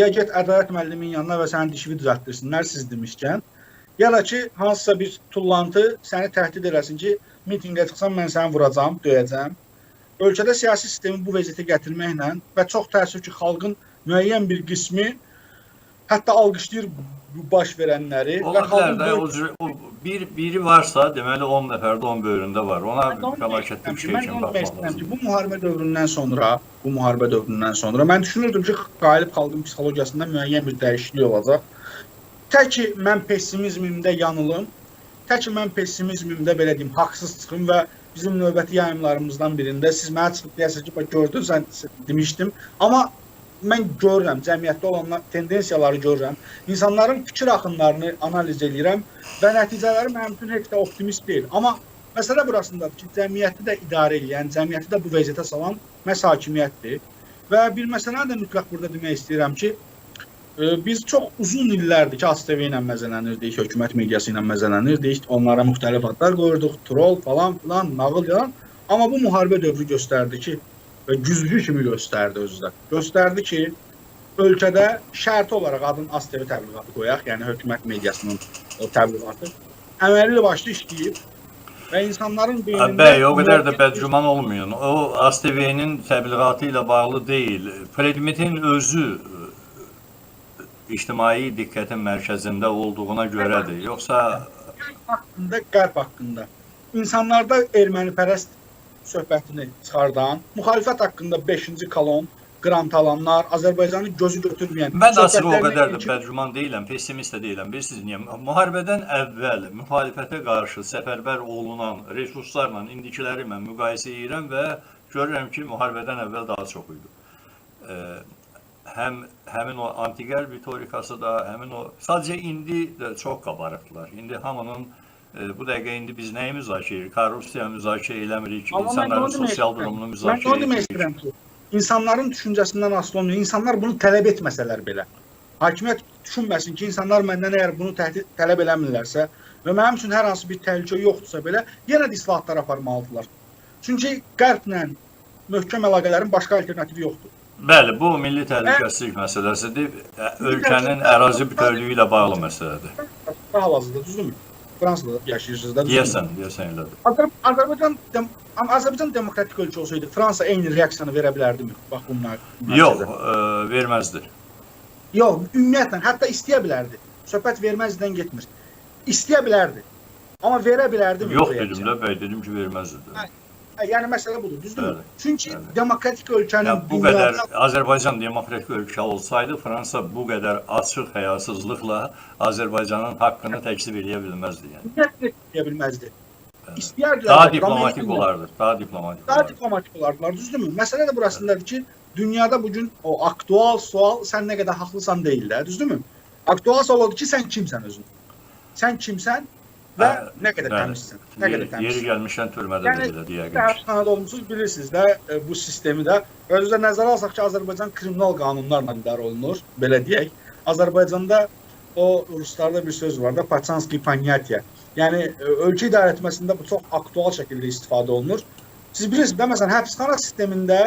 ya get ədalət müəllimin yanına və sənin dişini düzəltdirsinlər siz demişkən. Ya da ki, hansısa bir tullantı səni təhdid eləsin ki, mitinqə çıxsan mən səni vuracağam, döyəcəm. Ölkədə siyasi sistemi bu vəziyyətə gətirməklə və çox təəssüf ki, xalqın müəyyən bir qismi hətta alqışlayır bu baş verənləri Ola bilər də o, o bir biri varsa, deməli 10 nəfər də 10 böyründə var. Ona fəlakətli bir şey kimi baxmaq istəyirəm ki, lazım. bu müharibə dövründən sonra, bu müharibə dövründən sonra mən düşünürdüm ki, qalib xalqın psixologiyasında müəyyən bir dəyişiklik olacaq. Tək ki mən pessimizmimdə yanılım, tək ki mən pessimizmimdə belə deyim, haqsız çıxım və bizim növbəti yayımlarımızdan birində siz mənə çıxıb deyəsiniz ki, bax gördün sən demişdim, amma mən görürəm, cəmiyyətdə olan tendensiyaları görürəm. İnsanların fikir axınlarını analiz edirəm və nəticələri mənim üçün heç də optimist deyil. Amma məsələ burasındadır ki, cəmiyyəti də idarə edən, cəmiyyəti də bu vəziyyətə salan məhz hakimiyyətdir. Və bir məsələni də mütləq burada demək istəyirəm ki, e, biz çox uzun illərdir ki, ASTV ilə məzələnirdik, hökumət mediası ilə məzələnirdik, onlara müxtəlif adlar qoyurduq, troll falan filan, nağıl yalan. Amma bu müharibə dövrü göstərdi ki, və güzgü kimi göstərdi özü də. Göstərdi ki, ölkədə şərti olaraq adın ASTV təbliğatı qoyaq, yəni hökumət mediasının o təbliğatı əməlli başlı işləyib və insanların beynində Bəy, o qədər də bədgüman olmayın. O ASTV-nin təbliğatı ilə bağlı deyil. Predmetin özü e, ictimai diqqətin mərkəzində olduğuna görədir. Yoxsa haqqında, qərb haqqında insanlarda ermənipərəst söhbətini çıxardan, müxalifət haqqında 5-ci kolon qrant alanlar, Azərbaycanı gözü götürməyən Mən də açıq o qədər də bədgüman deyiləm, pessimist də deyiləm. Bilirsiniz niyə? Müharibədən əvvəl müxalifətə qarşı səfərbər olunan resurslarla indikiləri mən müqayisə edirəm və görürəm ki, müharibədən əvvəl daha çox idi. Ə, həm həmin o antiqər ritorikası da, həmin o sadəcə indi də çox qabarıqdılar. İndi hamının ə, bu dəqiqə indi biz nəyi müzakirə edirik? Korrupsiya müzakirə eləmirik, mən insanların onu sosial durumunu Mən müzakirə onu demək edirik. istəyirəm ki, insanların düşüncəsindən asılı olmuyor. İnsanlar bunu tələb etməsələr belə. Hakimiyyət düşünməsin ki, insanlar məndən əgər bunu təhdid tələb eləmirlərsə və mənim üçün hər hansı bir təhlükə yoxdursa belə, yenə də islahatlar aparmalıdırlar. Çünki qərblə möhkəm əlaqələrin başqa alternativi yoxdur. Bəli, bu milli təhlükəsizlik məsələsidir. Ölkənin ərazi bütövlüyü ilə bağlı məsələdir. Hal-hazırda düzdürmü? Fransada yaşayırsınız da. Deyəsən, deyəsən elədir. Azər Azərbaycan dem amma Azərbaycan demokratik ölkə olsaydı Fransa eyni reaksiyanı verə bilərdimi? Bax bunlar. Yox, ə, verməzdi. Yox, ümumiyyətlə hətta istəyə bilərdi. Söhbət verməzdən getmir. İstəyə bilərdi. Amma verə bilərdimi? Yox bu dedim də, bəy dedim ki, verməzdi. Hə, Yəni məsələ budur, düzdürmü? Bəli, Çünki bəli. demokratik ölkənin Ya bu qədər Azərbaycan demokratik ölkə olsaydı, Fransa bu qədər açıq həyasızlıqla Azərbaycanın haqqını təksib eləyə bilməzdi yəni. bilməzdi. İstəyərdilər. Daha diplomatik olardı, daha diplomatik Daha diplomatik olardılar, düzdürmü? Məsələ də burasındadır ki, dünyada bugün o aktual sual sən nə qədər haqlısan deyil də, düzdürmü? Aktual sual odur ki, sən kimsən özün? Sən kimsən və Hə, nə qədər bəli. təmizsən? Nə qədər Yeri, yeri gəlmişdən türmədə Yəni, də belə deyək. Həbsxanada olmusunuz, bilirsiniz də e, bu sistemi də. Özdə nəzərə alsaq ki, Azərbaycan kriminal qanunlarla idarə olunur, belə deyək. Azərbaycanda o ruslarda bir söz var da, Patsanski panyatiya. Yəni e, ölkə idarə etməsində bu çox aktual şəkildə istifadə olunur. Siz bilirsiniz də, məsələn, həbsxana sistemində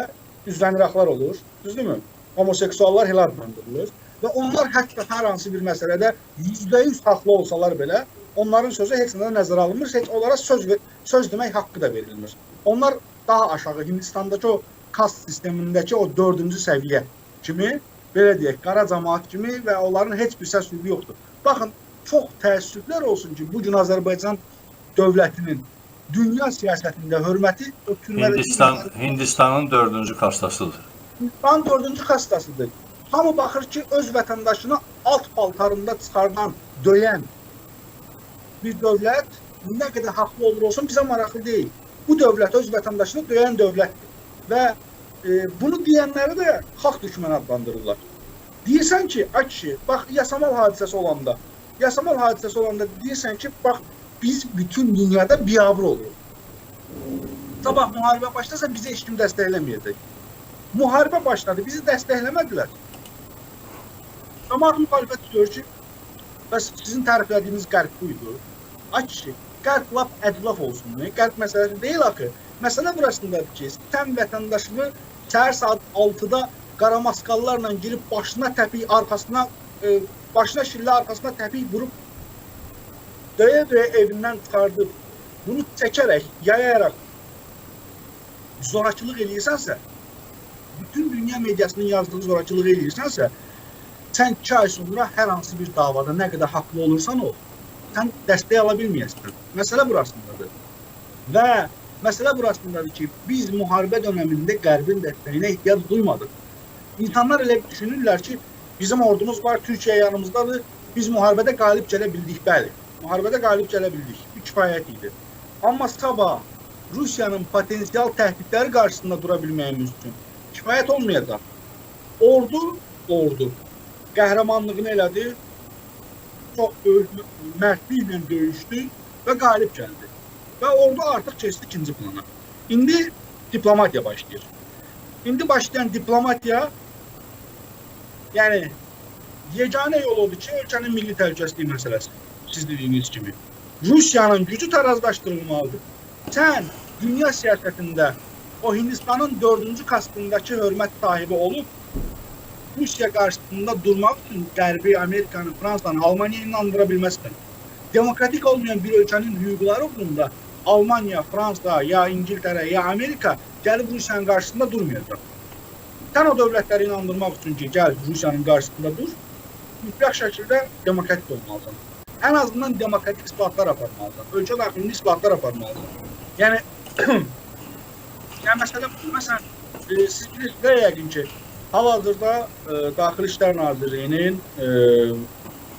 üzvəniraqlar olur, düzdürmü? Homoseksuallar hələ adlandırılır və onlar hətta hər hansı bir məsələdə %100 haqlı olsalar belə, onların sözü nədən nəzərə alınmır, heç onlara söz ver, söz demək haqqı da verilmir. Onlar daha aşağı Hindistandakı o kast sistemindəki o 4-cü səviyyə kimi belə deyək, qara cəmaət kimi və onların heç bir səs hüququ yoxdur. Baxın, çox təəssüflər olsun ki, bu gün Azərbaycan dövlətinin dünya siyasətində hörməti o Hindistan Hindistanın 4-cü kastasıdır. Hindistan 4-cü kastasıdır. Hamı baxır ki, öz vətəndaşını alt paltarında çıxardan, döyən bir dövlət nə qədər haqlı olur olsun bizə maraqlı deyil. Bu dövlət öz vətəndaşını döyən dövlətdir. Və e, bunu deyənləri də xalq düşməni adlandırırlar. Deyirsən ki, ay kişi, bax Yasamal hadisəsi olanda, Yasamal hadisəsi olanda deyirsən ki, bax biz bütün dünyada biabır oluruq. Sabah müharibə başlasa bizi heç kim dəstəkləməyəcək. Müharibə başladı, bizi dəstəkləmədilər. Cəmaət müxalifət diyor ki, bəs sizin təriflədiyiniz qərb buydu. Ay kişi, qərb lap ədlaf olsun. Qərb məsələsi deyil axı. Məsələ burasındadır ki, sən vətəndaşını səhər saat 6-da qaramasqallarla girib başına təpik, arxasına e, başına şillə, arxasına təpik vurub döyə-döyə evindən çıxardıb bunu çəkərək, yayaraq zorakılıq eləyirsənsə, bütün dünya mediasının yazdığı zorakılıq eləyirsənsə, sən 2 ay sonra hər hansı bir davada nə qədər haqlı olursan ol, sən dəstək ala bilməyəsən. Məsələ burasındadır. Və məsələ burasındadır ki, biz müharibə dövründə Qərbin dəstəyinə ehtiyac duymadıq. İnsanlar elə düşünürlər ki, bizim ordumuz var, Türkiyə yanımızdadır, biz müharibədə qalib gələ bildik, bəli. Müharibədə qalib gələ bildik. Bu kifayət idi. Amma sabah Rusiyanın potensial təhdidləri qarşısında dura bilməyimiz üçün kifayət olmayacaq. Ordu, ordu qəhrəmanlığını elədi, çox böyük mərdliklə döyüşdü və qalib gəldi. Və ordu artıq keçdi ikinci plana. İndi diplomatiya başlayır. İndi başlayan diplomatiya yəni yeganə yol odur ki, ölkənin milli təhlükəsizliyi məsələsi. Siz dediyiniz kimi. Rusiyanın gücü tarazlaşdırılmalıdır. Sən dünya siyasətində o Hindistanın 4-cü kastındakı hörmət sahibi olub Rusiya qarşısında durmaq üçün Qərbi, Amerikanı, Fransanı, Almaniyanı inandıra bilməzsən. Demokratik olmayan bir ölkənin hüquqları uğrunda Almanya, Fransa, ya İngiltərə, ya Amerika gəlib Rusiyanın qarşısında durmayacaq. Sən o dövlətləri inandırmaq üçün ki, gəl Rusiyanın qarşısında dur, mütləq şəkildə demokratik olmalısan. Ən azından demokratik islahatlar aparmalısan. Ölkə daxilində islahatlar aparmalısan. Yəni yəni məsələ məsələn e, siz bilirsiniz yəqin ki, hal-hazırda e, Daxili İşlər Nazirliyinin e,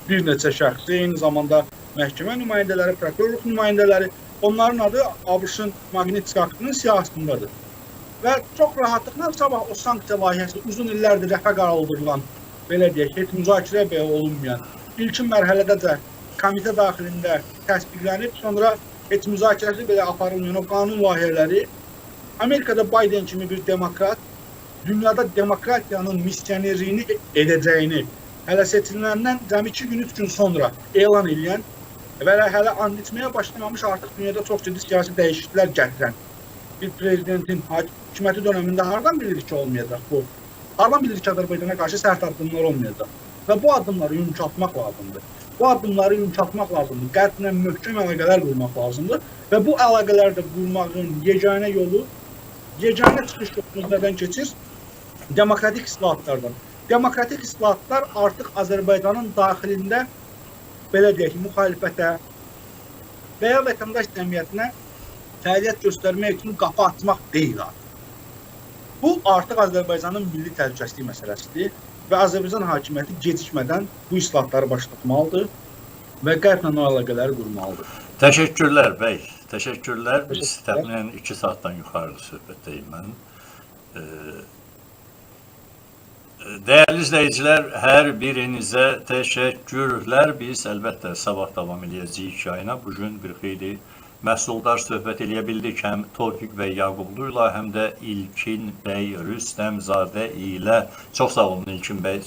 bir neçə şəxsi, eyni zamanda məhkəmə nümayəndələri, prokurorluq nümayəndələri, onların adı ABŞ-ın Magnitski aktının siyahısındadır. Və çox rahatlıqla sabah o sanksiya layihəsi uzun illərdir rəfə qaldırılan, belə deyək, heç müzakirə belə olunmayan, ilkin mərhələdəcə komitə daxilində təsdiqlənib, sonra heç müzakirəsi belə aparılmayan o qanun layihələri Amerikada Biden kimi bir demokrat dünyada demokratiyanın missionerliyini edəcəyini hələ seçiləndən cəmi 2 gün 3 gün sonra elan edən və hələ and içməyə başlamamış artıq dünyada çox ciddi siyasi dəyişikliklər gətirən bir prezidentin hakimiyyəti dövründə hardan bilirik ki olmayacaq bu? Hardan bilirik ki Azərbaycana qarşı sərt addımlar olmayacaq? Və bu addımları yumşaltmaq lazımdır. Bu addımları yumşaltmaq lazımdır. Qərblə möhkəm əlaqələr qurmaq lazımdır və bu əlaqələri də qurmağın yeganə yolu, yeganə çıxış yolumuz nədən keçir? Demokratik islahatlardan. Demokratik islahatlar artıq Azərbaycanın daxilində belə deyək, müxalifətə və ya vətəndaş cəmiyyətinə fəaliyyət göstərmək üçün qapı açmaq deyil artıq. Bu artıq Azərbaycanın milli təhlükəsizlik məsələsidir və Azərbaycan hakimiyyəti gecikmədən bu islahatları başlatmalıdır və qərblə əlaqələri qurmalıdır. Təşəkkürlər bəy. Təşəkkürlər. Biz təxminən 2 saatdan yuxarı söhbətdəyim mən. Ee, Dəyərli izləyicilər, hər birinizə təşəkkürlər. Biz əlbəttə sabah davam edəcəyik yayına. Bu bir xeyli məhsuldar söhbət eləyə bildik həm Tofiq bəy Yaqublu ilə, həm də İlkin bəy Rüstəmzadə ilə. Çox sağ olun İlkin bəy.